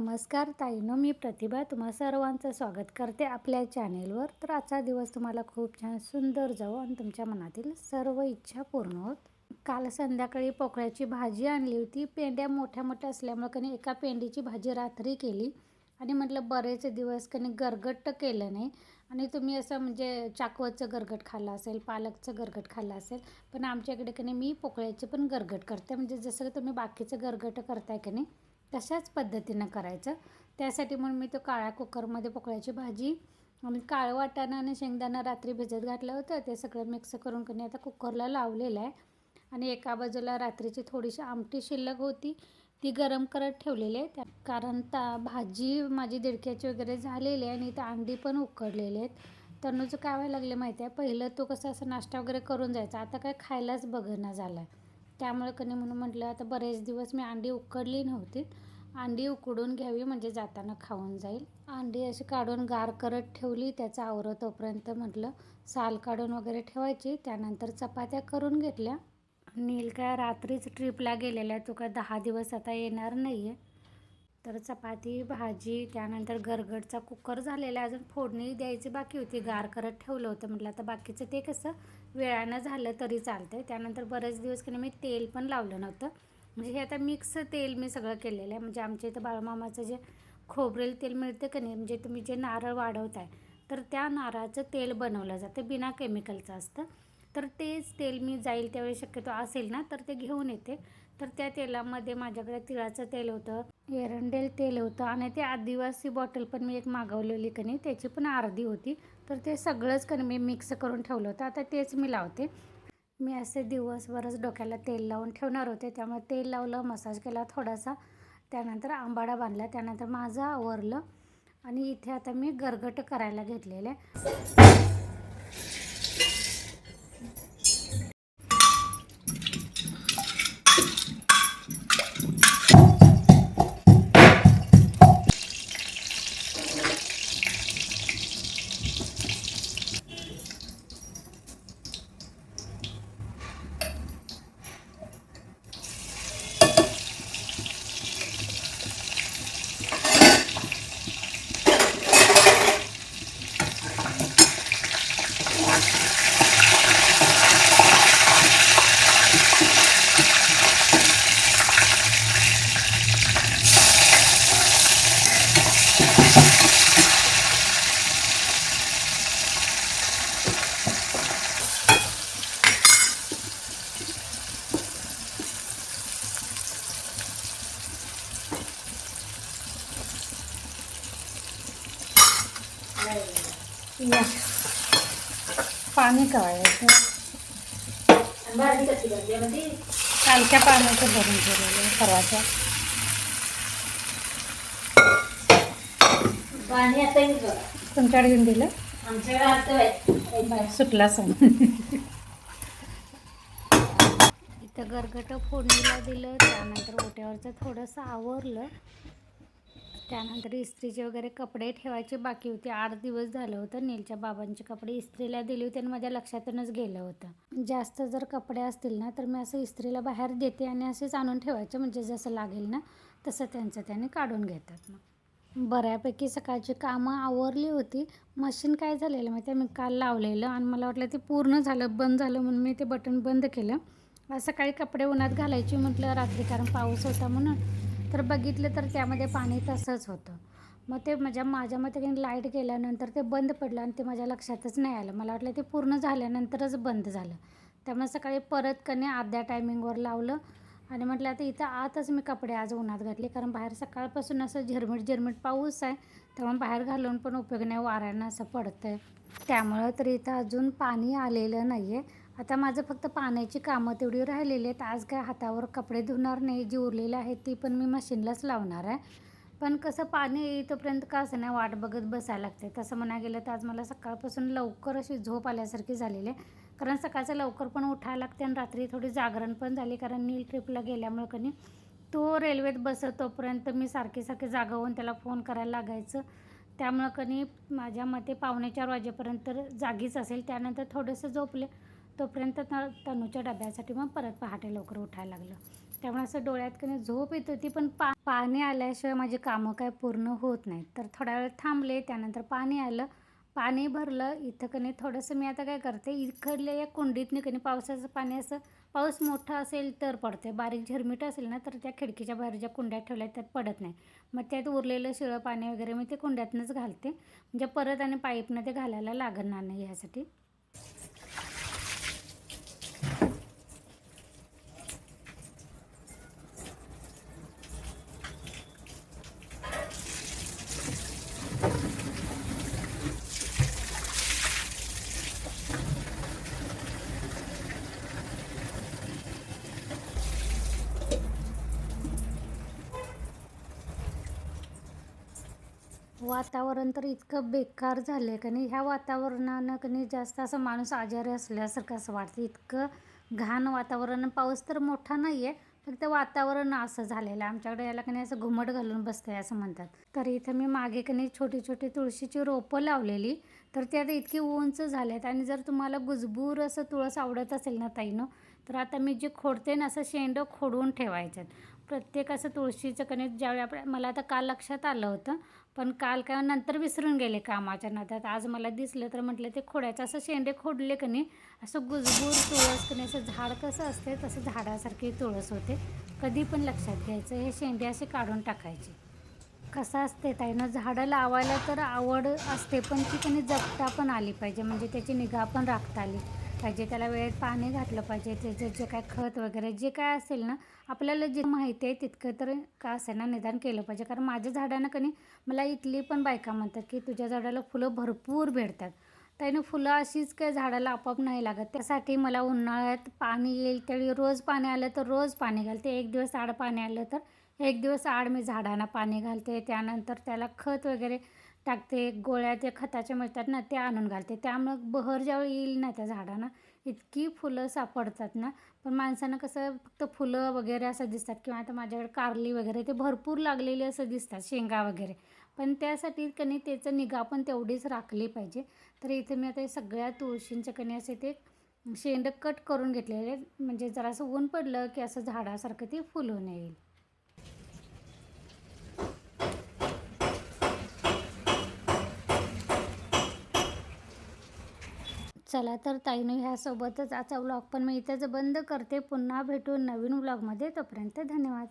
नमस्कार ताईनो मी प्रतिभा तुम्हा सर्वांचं स्वागत करते आपल्या चॅनेलवर. तर आजचा दिवस तुम्हाला खूप छान सुंदर जावो आणि तुमच्या मनातील सर्व इच्छा पूर्ण होत. काल संध्याकाळी पोकळ्याची भाजी आणली होती. पेंड्या मोठ्या मोठ्या असल्यामुळे कणी एका पेंडीची भाजी रात्री केली. आणि म्हटलं बरेच दिवस कणी गरगट्ट केलं नाही. आणि तुम्ही असं म्हणजे चाकवतचं गरगट खाल्लं असेल पालकचं गरगट खाल्लं असेल पण आमच्याकडे कणी मी पोकळ्याचे पण गरगट करते. म्हणजे जसं तुम्ही बाकीचं गरगट करताय कणी नाही तशाच पद्धतीनं करायचं. त्यासाठी म्हणून मी तो काळ्या कुकरमध्ये पोकळ्याची भाजी. आणि काळं वाटाणं आणि शेंगदाणा रात्री भिजत घातलं होतं. ते सगळं मिक्स करून कणी आता कुकरला लावलेलं आहे. आणि एका बाजूला रात्रीची थोडीशी आमटी शिल्लक होती. ती गरम करत ठेवलेली आहे. त्या कारण ता भाजी माझी दिडक्याची वगैरे झालेली आहे आणि त्या अंडी पण उकडलेले आहेत. तनुचं काय व्हायला लागले माहिती आहे? पहिलं तो कसं असं नाश्ता वगैरे करून जायचा. आता काय खायलाच बघणं झाला आहे त्यामुळे कनी म्हणून म्हटलं आता बरेच दिवस मी अंडी उकडली नव्हती. अंडी उकडून घ्यावी म्हणजे जाताना खाऊन जाईल. अंडी अशी काढून गार करत ठेवली त्याचा आवरं तोपर्यंत म्हटलं साल काढून वगैरे ठेवायची त्यानंतर चपात्या करून घेतल्या. नील काय रात्रीच ट्रिपला गेलेला तू तो काय दहा दिवस आता येणार नाही आहे तर चपाती भाजी त्यानंतर गरगडचा कुकर झालेला अजून फोडणी द्यायची बाकी होती. गार करत ठेवलं होतं. म्हटलं आता बाकीचं ते कसं? वेळानं झालं तरी चालतं आहे त्यानंतर बरेच दिवस की मी तेल पण लावलं नव्हतं. म्हणजे हे आता मिक्स तेल मी सगळं केलेलं आहे. म्हणजे आमच्या इथं बाळमामाचं जे खोबरेल तेल मिळतं का नाही म्हणजे तुम्ही जे नारळ वाढवताय तर त्या नारळाचं तेल बनवलं जातं. बिना केमिकलचं असतं. तर तेच तेल मी जाईल त्यावेळी शक्यतो असेल ना तर ते घेऊन येते. तर त्या तेलामध्ये माझ्याकडे तिळाचं तेल होतं एरंडेल तेल होतं आणि ते आदिवासी बॉटल पण मी एक मागवलेली का नाही त्याची पण अर्धी होती. तर ते सगळंच का मी मिक्स करून ठेवलं होतं. आता तेच मी लावते. मी असे दिवसभरच डोक्याला तेल लावून ठेवणार होते. त्यामुळे तेल लावलं मसाज केला थोडासा. त्यानंतर आंबाडा बांधला. त्यानंतर माझं आवरलं. आणि इथे आता मी गरगट करायला घेतलेलं आहे. या. पाणी कवायचं कालच्या पाण्याचं भरून ठेवलेलं परवाच्या पाणी आता तुमच्याकडे घेऊन दिलं? आमच्याकडे. सुटला सण इथं गरगट फोडणीला दिलं त्यानंतर ओट्यावरचं थोडंसं आवरलं. त्यानंतर इस्त्रीचे वगैरे कपडे ठेवायचे बाकी होते. आठ दिवस झालं होतं. नीलच्या बाबांचे कपडे इस्त्रीला दिले होते आणि माझ्या लक्षातूनच गेलं होतं. जास्त जर कपडे असतील ना तर मी असं इस्त्रीला बाहेर देते आणि असेच आणून ठेवायचं. म्हणजे जसं लागेल ना तसं त्यांचं त्याने काढून घेतात मग. बऱ्यापैकी सकाळची कामं आवरली होती. मशीन काय झालेलं माहिती आहे? मी काल लावलेलं आणि मला वाटलं ते पूर्ण झालं बंद झालं म्हणून मी ते बटन बंद केलं. सकाळी कपडे उन्हात घालायची म्हटलं रात्री कारण पाऊस होता म्हणून. तर बघितलं तर त्यामध्ये पाणी तसंच होतं. मग ते माझ्या माझ्या मते लाइट गेल्यानंतर ते बंद पडलं आणि ते माझ्या लक्षातच नाही आलं. मला वाटलं ते पूर्ण झाल्यानंतरच बंद झालं. त्यामुळे सकाळी परत कने अर्ध्या टायमिंगवर लावलं आणि म्हटलं आता इथं आतच मी कपडे आज उन्हात घातले. कारण बाहेर सकाळपासून असं झिरमिट झिरमिट पाऊस आहे. त्यामुळे बाहेर घालून पण उपयोग नाही वाऱ्यानं असं पडतं आहे त्यामुळं तर इथं अजून पाणी आलेलं नाही आहे आता माझं फक्त पाण्याची कामं तेवढी राहिलेली आहेत. आज काय हातावर कपडे धुणार नाही जी उरलेली आहेत ती पण मी मशीनलाच लावणार आहे. पण कसं पाणी येईतोपर्यंत का असं नाही वाट बघत बसायला लागते. तसं म्हणा गेलं तर आज मला सकाळपासून लवकर अशी झोप आल्यासारखी झालेली आहे. कारण सकाळचं लवकर पण उठायला लागते आणि रात्री थोडी जागरण पण झाली. कारण नील ट्रिपला गेल्यामुळं कधी तो रेल्वेत बसत तोपर्यंत मी सारखी सारखी जागा होऊन त्याला फोन करायला लागायचं. त्यामुळं कधी माझ्या मते पावणे चार वाजेपर्यंत जागीच असेल. त्यानंतर थोडंसं झोपले. तोपर्यंत त तनूच्या डब्यासाठी मग परत पहाटे लवकर उठायला लागलं. त्यामुळे असं डोळ्यात कधी झोप येत होती पण पा पाणी आल्याशिवाय माझी कामं काय पूर्ण होत नाहीत. तर थोडा वेळ थांबले त्यानंतर पाणी आलं. पाणी भरलं इथं कणी थोडंसं मी आता काय करते इकडल्या या कुंडीतनं कणी पावसाचं पाणी असं पाऊस मोठा असेल तर पडते बारीक झिरमिट असेल ना तर त्या खिडकीच्या बाहेर ज्या कुंड्या ठेवल्या आहेत त्यात पडत नाही. मग त्यात उरलेलं शिळं पाणी वगैरे मी ते कुंड्यातनंच घालते. म्हणजे परत आणि पाईपनं ते घालायला लागणार नाही ह्यासाठी. वातावरण तर इतकं बेकार झालं आहे का नाही? ह्या वातावरणानं कनी जास्त असं माणूस आजारी असल्यासारखं असं वाटतं इतकं घाण वातावरण पाऊस तर मोठा नाही आहे फक्त वातावरण असं झालेलं आहे. आमच्याकडे याला कनी असं घुमट घालून बसतं आहे असं म्हणतात. तर इथं मी मागे कनी छोटी छोटी तुळशीची रोपं लावलेली. तर ते आता इतकी उंच झाले आहेत आणि जर तुम्हाला गुजबूर असं तुळस आवडत असेल ना ताईनो तर आता मी जे खोडते ना असं शेंडं खोडून ठेवायचं प्रत्येक असं तुळशीचं कणी ज्यावेळी आपण मला आता काल लक्षात आलं होतं पण काल काय नंतर विसरून गेले कामाच्या नात्यात आज मला दिसलं तर म्हटलं ते खोड्याचं असं शेंडे खोडले का नाही? असं गुजबूर तुळस कणी असं झाड कसं असते तसं झाडासारखी तुळस होते. कधी पण लक्षात घ्यायचं हे शेंडे असे काढून टाकायचे. कसं असते ताईनं झाडं लावायला तर आवड असते पण ती कणी जपता पण आली पाहिजे. म्हणजे त्याची निगा पण राखता आली. पाहिजे त्याला वेळेत पाणी घातलं पाहिजे त्याचं जे काय खत वगैरे जे काय असेल ना आपल्याला जे माहिती आहे तितकं तर का असेल ना निदान केलं पाहिजे. कारण माझ्या झाडांना कणी मला इथली पण बायका म्हणतात की तुझ्या झाडाला फुलं भरपूर भेटतात. त्याने फुलं अशीच काय झाडाला आपोआप नाही लागत. त्यासाठी मला उन्हाळ्यात पाणी येईल त्यावेळी रोज पाणी आलं तर रोज पाणी घालते. एक दिवस आड पाणी आलं तर एक दिवस आड मी झाडांना पाणी घालते. त्यानंतर त्याला खत वगैरे टाकते गोळ्या ते खताच्या मिळतात ना ते आणून घालते. त्यामुळं बहर ज्यावेळी येईल ना त्या झाडांना इतकी फुलं सापडतात ना. पण माणसानं कसं फक्त फुलं वगैरे असं दिसतात किंवा आता माझ्याकडे कारली वगैरे ते भरपूर लागलेली असं दिसतात शेंगा वगैरे. पण त्यासाठी कणी त्याचं निगा पण तेवढीच राखली पाहिजे. तर इथे मी आता हे सगळ्या तुळशींच्या कणी असे ते शेंड कट करून घेतलेले आहेत. म्हणजे जरासं ऊन पडलं की असं झाडासारखं ते फुलून येईल. चला तर ताईनं ह्यासोबतच आजचा व्लॉग पण मी इथंच बंद करते. पुन्हा भेटू नवीन व्लॉगमध्ये तोपर्यंत धन्यवाद.